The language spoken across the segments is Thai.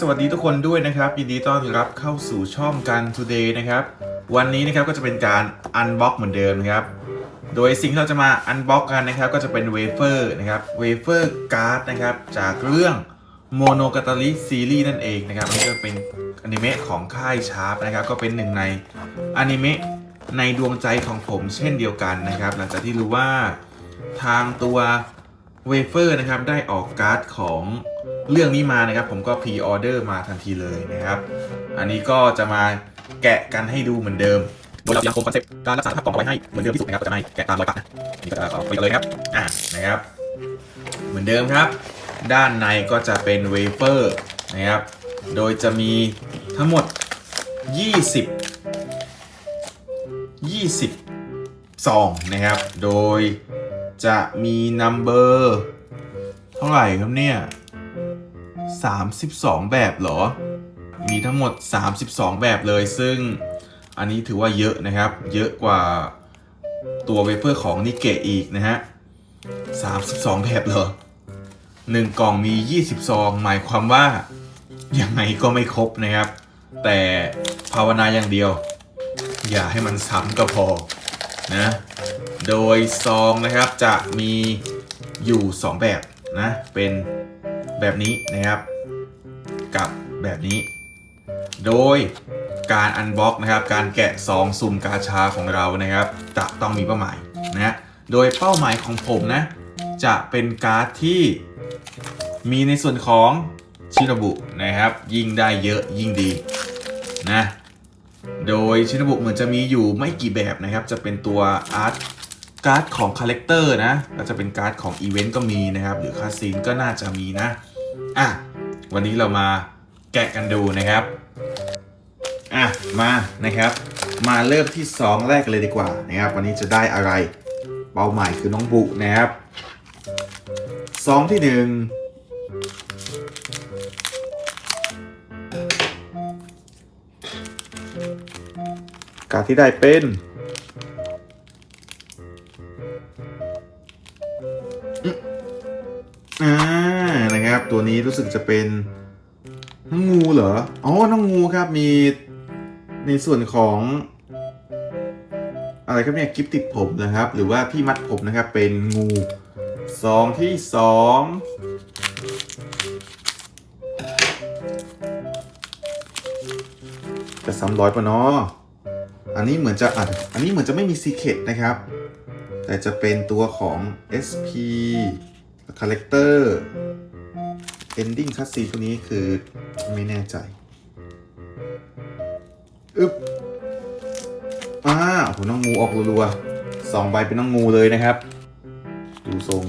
สวัสดีทุกคนด้วยนะครับยินดีต้อนรับเข้าสู่ช่องกัน today นะครับ วันนี้นะครับก็จะเป็นการ unbox เหมือนเดิมนะครับ โดยสิ่งที่เราจะมา unbox กันนะครับ ก็จะเป็นเวเฟอร์นะครับเวเฟอร์การ์ดนะครับ จากเรื่อง Monogatari Series นั่นเองนะครับอันนี้ก็เป็นอนิเมะของค่ายชาร์ปนะครับ ก็เป็นหนึ่งในอนิเมะในดวงใจของผมเช่นเดียวกันนะครับ หลังจากที่รู้ว่าทางตัว เวเฟอร์นะครับได้ออกการ์ดของเรื่องนี้มานะครับ ผมก็พรีออเดอร์มาทันทีเลยนะครับ อันนี้ก็จะมาแกะกันให้ดูเหมือนเดิมโดยเรายังคงคอนเซ็ปต์การรักษาสภาพกล่องเอาไว้ให้เหมือนเดิมที่สุดนะครับก็จะไม่แกะตามรอยปักนะนี่ก็จะเอาไปกันเลยครับอ่านะครับ เหมือนเดิมครับ ด้านในก็จะเป็นเวเฟอร์นะครับ โดยจะมีทั้งหมด 20 20ซองนะครับ โดย จะมีนัมเบอร์เท่าไหร่ครับเนี่ย 32 แบบเหรอ มีทั้งหมด 32 แบบเลย ซึ่งอันนี้ถือว่าเยอะนะครับ เยอะกว่าตัวเวเฟอร์ของนิเกะอีกนะฮะ 32 แบบเหรอหนึ่งกล่องมี 20 ซอง หมายความว่า ยังไงก็ไม่ครบนะครับ แต่ภาวนาอย่างเดียว อย่าให้มันซ้ำก็พอนะ โดยซองนะครับจะมีอยู่ 2 แบบนะ เป็นแบบนี้นะครับ กับแบบนี้ โดยการอันบ็อกนะครับ การแกะซองซุ่มกาชาของเรานะครับ จะต้องมีเป้าหมายนะโดยเป้าหมายของผมนะ จะเป็นการ์ดที่มีในส่วนของชินบุนะครับ ยิ่งได้เยอะยิ่งดีนะโดยชินบุเหมือนจะมีอยู่ไม่กี่แบบนะครับ จะเป็นตัวอาร์ต การ์ดของคาแรคเตอร์นะก็จะเป็นการ์ดของอีเวนต์ก็มีนะครับ หรือคาซีนก็น่าจะมีนะ อะ วันนี้เรามาแกะกันดูนะครับ อะ มานะครับ มาเริ่มที่ซองแรกเลยดีกว่านะครับ วันนี้จะได้อะไร เป้าหมายคือน้องบุนะครับซองที่หนึ่งการดที่ได้เป็น นี้รู้สึกจะเป็นน้องงูเหรอ อ๋อ น้องงูครับ มีในส่วนของ อะไรครับเนี่ยกิฟติดผมนะครับ หรือว่าที่มัดผมนะครับ เป็นงูซองที่สองจะซ้ำร้อยปะเนาะอันนี้เหมือนจะอัดอันนี้เหมือนจะไม่มีซีเคตนะครับ แต่จะเป็นตัวของ SP Character Ending Cutscene ตั อนดิ้งคัสซีตัวนี้คือไม่แน่ใจอึ๊บอ่าโหน้องงูออกรัวๆสองใบเป็นน้องงูเลยนะครับ ดูทรง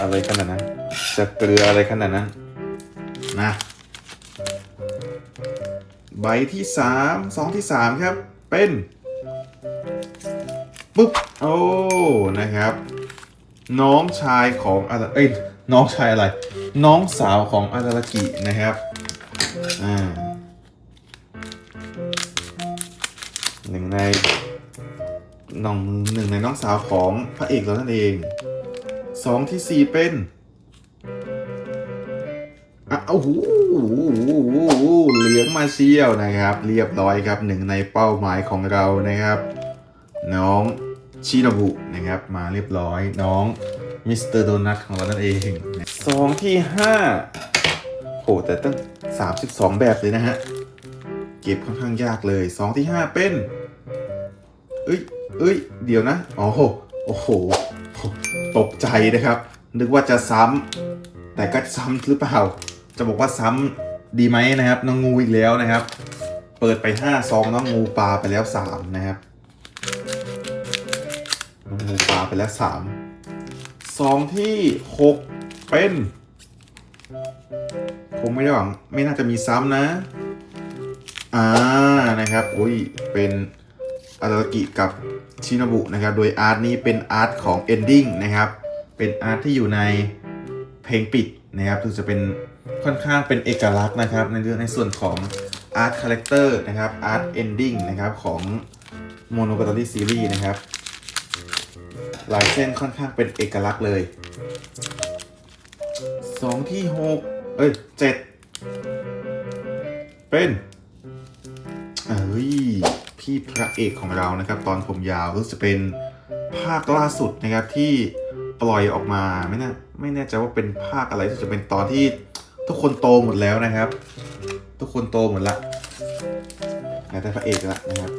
อะไรขนาดนั้น จะเกลืออะไรขนาดนั้น นะ ใบที่สามสองที่สามครับ เป็น ปุ๊บ โอ้ นะครับ น้องชายของอาราเอ้ยน้องชายอะไร น้องสาวของอารารากินะครับอ่าหนึ่งในน้องหนึ่งในน้องสาวของพระเอกเรานั่นเองสองที่สี่เป็นอะโอ้โหเหลืองมาเชียวนะครับ เรียบร้อยครับหนึ่งในเป้าหมายของเรานะครับ น้อง ชินบุนะครับมาเรียบร้อยน้องมิสเตอร์โดนัทของเรานั่นเองสองที่ห้าโหแต่ตั้ง 32 แบบเลยนะฮะ เก็บค่อนข้างยากเลยสองที่ห้าเป็น เอ้ยเอ้ย เดี๋ยวนะ อ๋อโหโอ้โห ตกใจนะครับ นึกว่าจะซ้ำ แต่ก็ซ้ำหรือเปล่า จะบอกว่าซ้ำดีไหมนะครับ น้องงูอีกแล้วนะครับ เปิดไปห้าซองน้องงูปลาไปแล้วสามนะครับ ไปแล้วสามซองที่หกเป็นคงไม่ได้หวังไม่น่าจะมีซ้ำนะ อ่านะครับอุ้ยเป็นอารากิกับชินบุนะครับ โดยอาร์ตนี้เป็นอาร์ตของ Ending นะครับ เป็นอาร์ตที่อยู่ในเพลงปิดนะครับถึงจะเป็นค่อนข้างเป็นเอกลักษณ์นะครับ ในเรื่องในส่วนของอาร์ตคาแรคเตอร์นะครับอาร์ต Ending นะครับของ Monogatari Series นะครับ ลายเส้นค่อนข้างเป็นเอกลักษณ์เลยสองที่หกเอ้ยเจ็ดเป็นเอ้ยพี่พระเอกของเรานะครับ ตอนผมยาวรู้สึกเป็นภาคล่าสุดนะครับที่ปล่อยออกมาไม่แน่ไม่แน่ใจว่าเป็นภาคอะไรที่จะเป็นตอนที่ทุกคนโตหมดแล้วนะครับ ทุกคนโตหมดละเหลือแต่พระเอกละนะครับ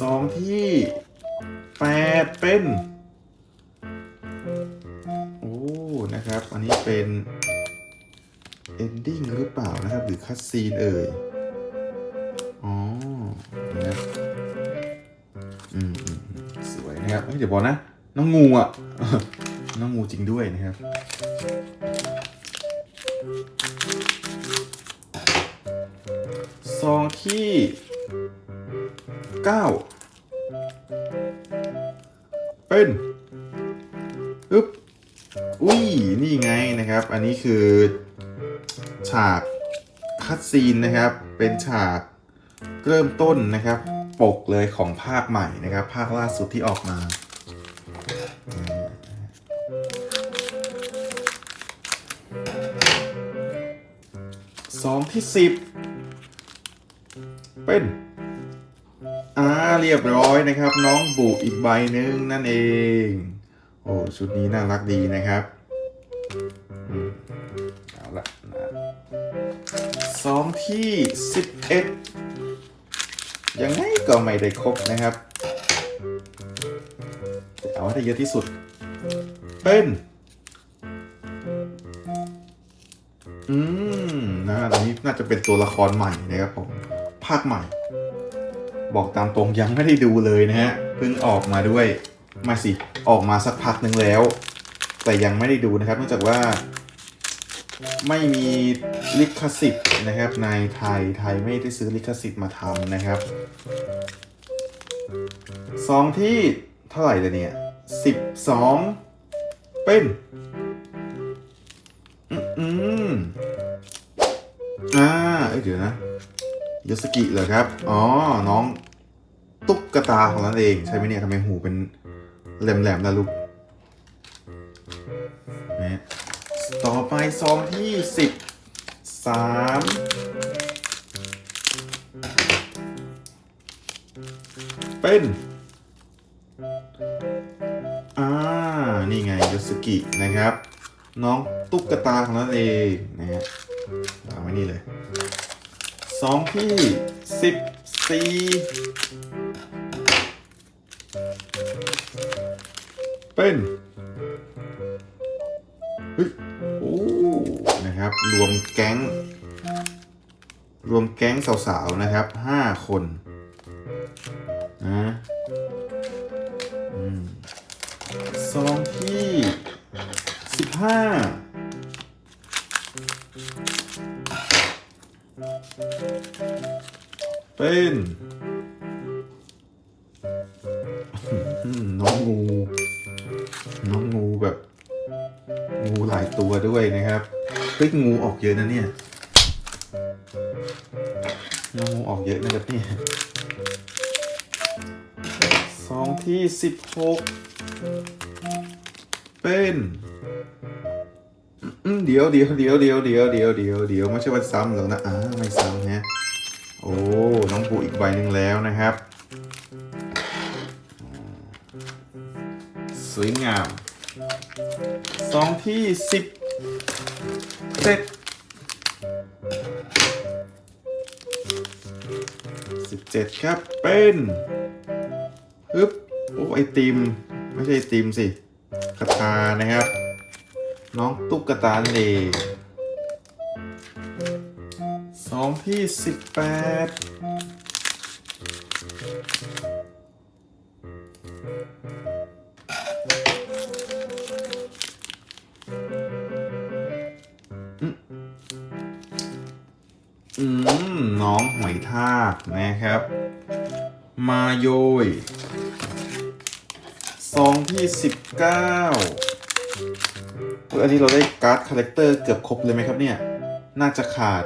สองที่แปดเป็นโอ้นะครับ อันนี้เป็น ending หรือเปล่านะครับ หรือคั t ซีนเอ่ยอ๋อนะอืมสวยนะครับเดี๋ยวบอกนะ น้องงูอะ น้องงูจริงด้วยนะครับซองที่ ก้าเป็นอึ๊บอุ้ย นี่ไงนะครับ อันนี้คือ ฉากคัดซีนนะครับ เป็นฉากเริ่มต้นนะครับ ปกเลยของภาคใหม่นะครับ ภาคล่าสุดที่ออกมา สองที่สิบเป็น อ่าเรียบร้อยนะครับ น้องบุอีกใบหนึ่งนั่นเอง โอ้ชุดนี้น่ารักดีนะครับเอาละนะสองที่สิบเอ็ดยังไงก็ไม่ได้ครบนะครับจะเอาให้ได้เยอะที่สุด เป็น อืมนะอันนี้น่าจะเป็นตัวละครใหม่นะครับผม ภาคใหม่ บอกตามตรงยังไม่ได้ดูเลยนะฮะเพิ่งออกมาด้วยมาสิออกมาสักพักหนึ่งแล้ว แต่ยังไม่ได้ดูนะครับเนื่องจากว่า ไม่มีลิขสิทธิ์นะครับ ในไทยไทยไม่ได้ซื้อลิขสิทธิ์มาทำนะครับสองที่เท่าไหร่ละเนี่ยสิบสองเป็นอืมอ่าเอ้ยเดี๋ยวนะยศกิเหรอครับ อ๋อ น้อง ตุ๊กตาของนั่นเองใช่ไหมเนี่ยทำไมหูเป็นแหลมๆล่ะลูกนะต่อไปซองที่สิบสามเป็นอ่า นี่ไงยศกินะครับ น้องตุ๊กตาของนั่นเองนะฮะวางไว้นี่เลยสองที่สิบสี่ นเฮ้ยโอ้นะครับ รวมแก๊ง รวมแก๊งสาวๆนะครับห้าคนนะอืมซองที่สิบห้าเป็น เฮ้ยงูออกเยอะนะเนี่ยงูออกเยอะนะครับเนี่ยสองที่สิบหกเป็นเดี๋ยวเดี๋ยวเดี๋ยวเดี๋ยวเดี๋ยวเดี๋ยวเดี๋ยวเดี๋ยวไม่ใช่ว่าซ้ำหรอกนะอ่าไม่ซ้ำฮะโอ้น้องปูอีกใบหนึ่งแล้วนะครับ สวยงามสองที่สิบ เจ็ดสิบเจ็ดครับ เป็นฮึบโอ้ไอติม ไม่ใช่ไอติมสิคาถานะครับ น้องตุ๊กตานั่งสองที่สิบแปด น้องหอยทากนะครับ มาโยยซองที่ 19คืออันนี้เราได้การ์ดคาแรคเตอร์เกือบครบเลยไหมครับเนี่ย น่าจะขาด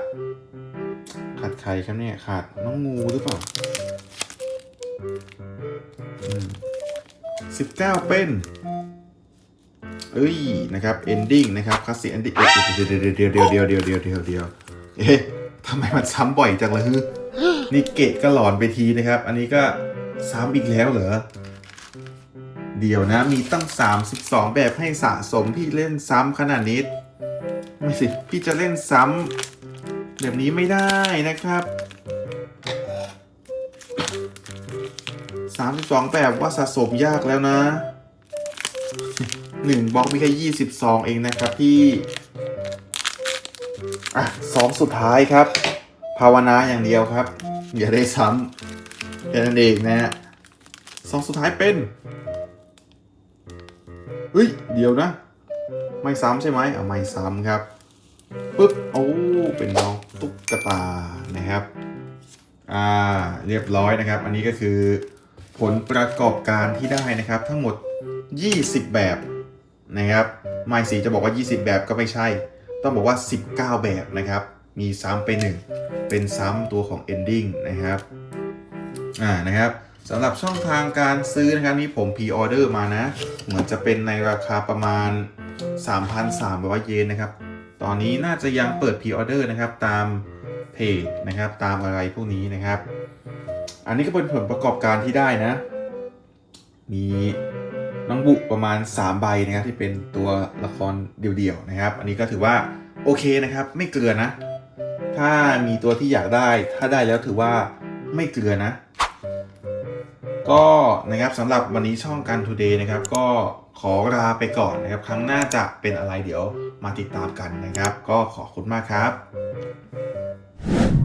ขาดใครครับเนี่ย ขาดน้องงูหรือเปล่าสิบเก้าเป็น เอ้ย นะครับเอนดิ้งนะครับคลาสสิกอนดิ้งเดี๋ยวเดี๋ยวเดียวเดียวเดียวเดียวเดียวเอ๊ะ ทำไมมันซ้ำบ่อยจังเลยฮึนี่เกะก็หลอนไปทีนะครับ อันนี้ก็ซ้ำอีกแล้วเหรอ เดี๋ยวนะ มีตั้ง 32 แบบให้สะสมพี่เล่นซ้ำขนาดนี้ไม่สิ พี่จะเล่นซ้ำแบบนี้ไม่ได้นะครับ32แบบว่าสะสมยากแล้วนะหนึ่งบล็อกมีแค่ยี่สิบซองเองนะครับพี่ อะสองสุดท้ายครับ ภาวนาอย่างเดียวครับ อย่าได้ซ้ำแค่นั้นเองนะฮะสองสุดท้ายเป็นเฮ้ย เดี๋ยวนะ ไม่ซ้ำใช่ไหมเอาไม่ซ้ำครับปึ๊บโอ้เป็นน้องตุ๊กตานะครับอ่าเรียบร้อยนะครับ อันนี้ก็คือผลประกอบการที่ได้นะครับ ทั้งหมด 20 แบบนะครับไม่สีจะบอกว่า 20 แบบก็ไม่ใช่ ต้องบอกว่า 19 แบบนะครับ มีซ้ำไปหนึ่งเป็นซ้ำตัวของ ending นะครับอ่านะครับสำหรับช่องทางการซื้อนะครับนี่ผมพ r ออเดอร์มานะ เหมือนจะเป็นในราคาประมาณ 3,300 เยนนะครับ ตอนนี้น่าจะยังเปิดพ r ออเดอร์นะครับตามเพจนะครับตามอะไรพวกนี้นะครับ อันนี้ก็เป็นผลประกอบการที่ได้นะ มี น้องบุประมาณ 3 ใบนะครับที่เป็นตัวละครเดี่ยวๆนะครับ อันนี้ก็ถือว่าโอเคนะครับ ไม่เกลือนะ ถ้ามีตัวที่อยากได้ ถ้าได้แล้วถือว่าไม่เกลือนะ ก็นะครับสำหรับวันนี้ช่องการ Today นะครับ ก็ขอลาไปก่อนนะครับ ครั้งหน้าจะเป็นอะไรเดี๋ยวมาติดตามกันนะครับ ก็ขอบคุณมากครับ